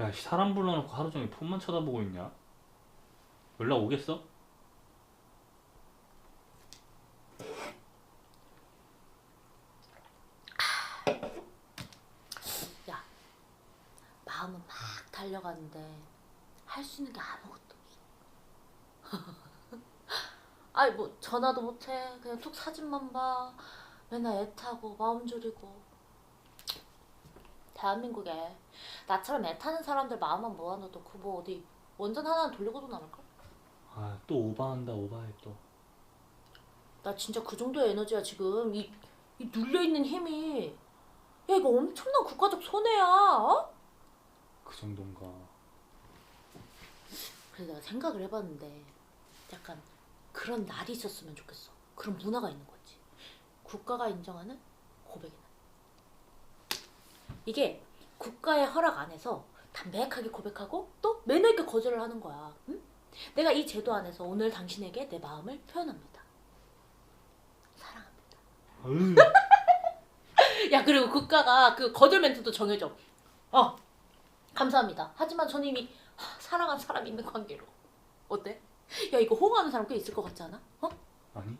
야, 씨, 사람 불러놓고 하루 종일 폰만 쳐다보고 있냐? 연락 오겠어? 야, 마음은 막 달려가는데 할 수 있는 게 아무것도 없어. 아이 뭐 전화도 못해. 그냥 툭 사진만 봐. 맨날 애 타고 마음 졸이고. 대한민국에 나처럼 애 타는 사람들 마음만 모아놔도 그 뭐 어디 원전 하나 돌리고도 남을걸? 아, 또 오바한다, 오바해 또. 나 진짜 그 정도의 에너지야 지금 이, 이 눌려있는 힘이 야 이거 엄청난 국가적 손해야 어? 그 정도인가. 그래서 내가 생각을 해봤는데 약간 그런 날이 있었으면 좋겠어 그런 문화가 있는 거지 국가가 인정하는 고백의 날 이게 국가의 허락 안에서 담백하게 고백하고 또 매너 있게 거절을 하는 거야 응? 내가 이 제도 안에서 오늘 당신에게 내 마음을 표현합니다 사랑합니다 으, 야 그리고 국가가 그 거절 멘트도 정해져. 어 감사합니다. 하지만 저는 이미 하, 사랑한 사람 있는 관계로. 어때? 야 이거 호응하는 사람 꽤 있을 것 같지 않아? 어? 아니?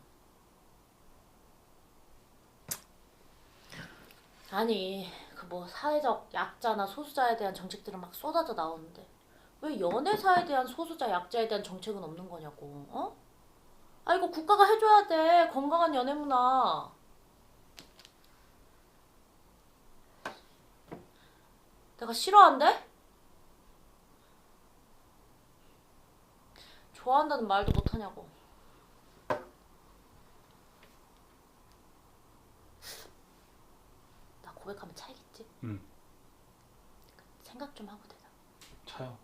아니 그 뭐 사회적 약자나 소수자에 대한 정책들은 막 쏟아져 나오는데 왜 연애사에 대한 소수자 약자에 대한 정책은 없는 거냐고. 어? 아 이거 국가가 해줘야 돼 건강한 연애 문화. 내가 싫어한대? 좋아한다는 말도 못하냐고. 나 고백하면 차이겠지? 응. 생각 좀 하고 대답. 차요.